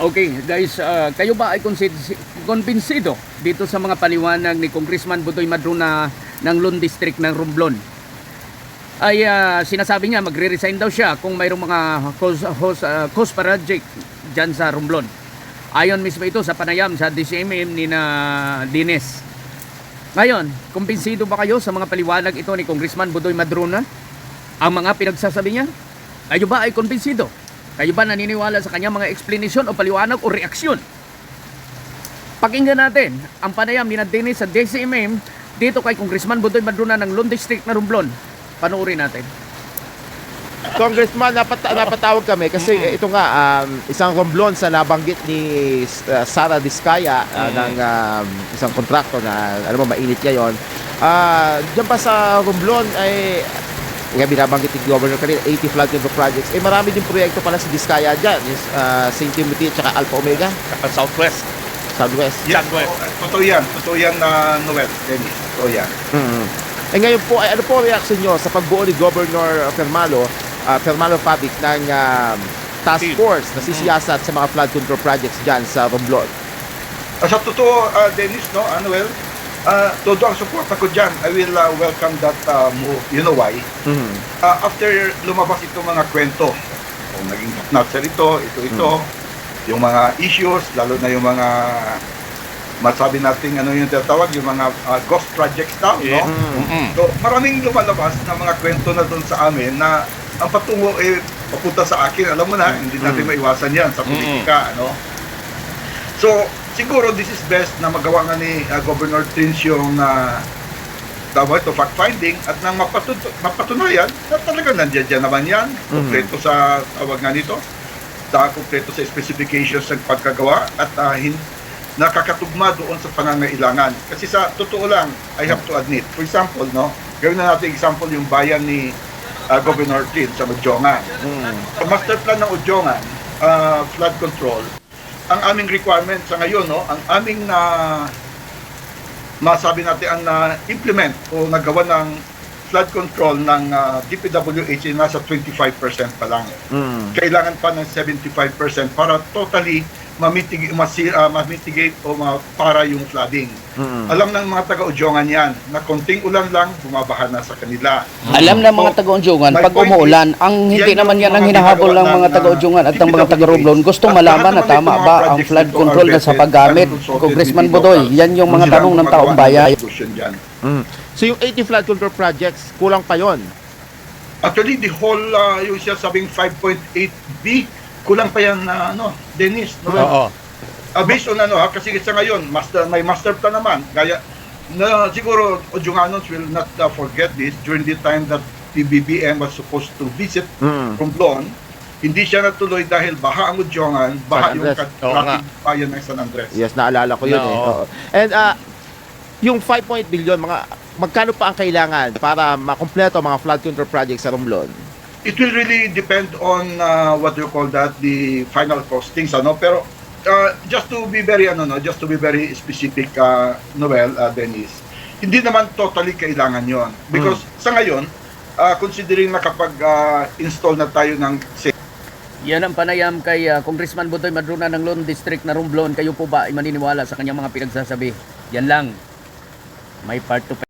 Okay, guys, ah, kayo ba ay konbinsido dito sa mga paliwanag ni Congressman Butoy Madrona ng Lone District ng Romblon? Ay ah, sinasabi niya magre-resign daw siya kung mayroong mga cause, cause, ah, cause project dyan sa Romblon. Ayon mismo ito sa panayam sa DCMM ni na Dines. Ngayon, kumbinsido ba kayo sa mga paliwanag ito ni Congressman Budoy Madrona? Ang mga pinagsasabi niya? Kayo ba ay kumbinsido? Kayo ba naniniwala sa kanyang mga explanation o paliwanag o reaksyon? Pakinggan natin ang panayam ni Dennis sa DCMM dito kay Congressman Budoy Madrona ng Lone District na Romblon. Panoorin natin. Congressman, napat napatawag kami kasi ito nga, um, isang romblon sa nabanggit ni uh, Sara Diskaya uh, ng um, isang kontrakto na ano mo, mainit ngayon. Uh, Diyan pa sa romblon ay nga binabanggit ni Governor kanina, 80 flood control projects. Eh marami din proyekto pala si Diskaya dyan. Is, uh, St. Timothy at saka Alpha Omega, Southwest. Southwest. Yes, totoo yan. Totoo yan na Noel, Dennis. Totoo yan. Mm. Eh ngayon po, ay ano po ang reaction nyo sa pagbuo ni Governor Fermalo, uh, Fermalo Fabic ng um, task force na sisiyasat sa mga flood control projects dyan sa Romblon? Ah, sa totoo, ah, Dennis, no, ah, Noel, uh, todo ang support ako dyan. I will ah, welcome that ah, move. You know why? Mhm. Ah, after lumabas itong mga kwento, kung naging nurture ito, ito, ito, yung mga issues, lalo na yung mga masabi natin ano yung tatawag, yung mga ah, ghost projects daw, no? Mm. So, maraming lumalabas na mga kwento na doon sa amin na ang patungo eh papunta sa akin. Alam mo na, hindi natin maiwasan yan sa politika, ano? So, siguro this is best na magawa nga ni ah, Governor Trins yung uh, tawag ito, fact-finding at nang mapatut- mapatunayan na talaga nandiyan dyan naman yan, konkreto sa tawag nga nito, sa konkreto sa specifications ng pagkagawa at ah, hin- nakakatugma doon sa pangangailangan. Kasi sa totoo lang, I have to admit, for example, no, gawin na natin example yung bayan ni ah, Governor Tin sa Udjongan. Mm. Sa master plan ng Udjongan, ah, flood control, ang aming requirement sa ngayon, no, ang aming na masabi natin ang na-implement o nagawa ng flood control ng ah, DPWH ay nasa 25% pa lang. Mm. Kailangan pa ng 75% para totally mamitigate, masir, ah, mamitigate o ma- para yung flooding. Mm. Alam ng mga taga-Udjongan yan na konting ulan lang, bumabaha na sa kanila. Alam na mga So, my pag umuulan, is, ang hindi yan naman yan ang mga hinahabol ng mga ng, taga-Unjungan at ng mga DPWH. taga-Romblon. Gusto At malaman na tama ba ang flood control na sa paggamit. Congressman local yan yung mga tanong ng taong bayan. ng. Mm. So yung 80 flood control projects, kulang pa yon. Actually, the whole, uh, yung siya sabing 5.8B, kulang pa yan na, ano, Dennis. No? Oo. Ah, based on ano ha, kasi sa ngayon, master, may master plan naman. Gaya, na siguro, Ojunganos will not uh, forget this during the time that PBBM was supposed to visit Mm. Romblon. Hindi siya natuloy dahil baha ang Udjongan, baha San yung Andres. kat- Oo nga. traffic bayan ng San Andres. Yes, naalala ko yun No. eh. Oo. And uh, yung 5.8 billion, mga magkano pa ang kailangan para makompleto ang mga flood control projects sa Romblon? It will really depend on uh, what you call that, the final costings, ano. Pero uh, just to be very, ano, no, just to be very specific, uh, Noel, uh, Dennis, hindi naman totally kailangan yon Because sa ngayon, uh, considering na kapag uh, install na tayo ng Yan ang panayam kay ah, Congressman Budoy Madrona ng Lone District na Romblon. Kayo po ba ay maniniwala sa kanyang mga pinagsasabi? Yan lang. May part to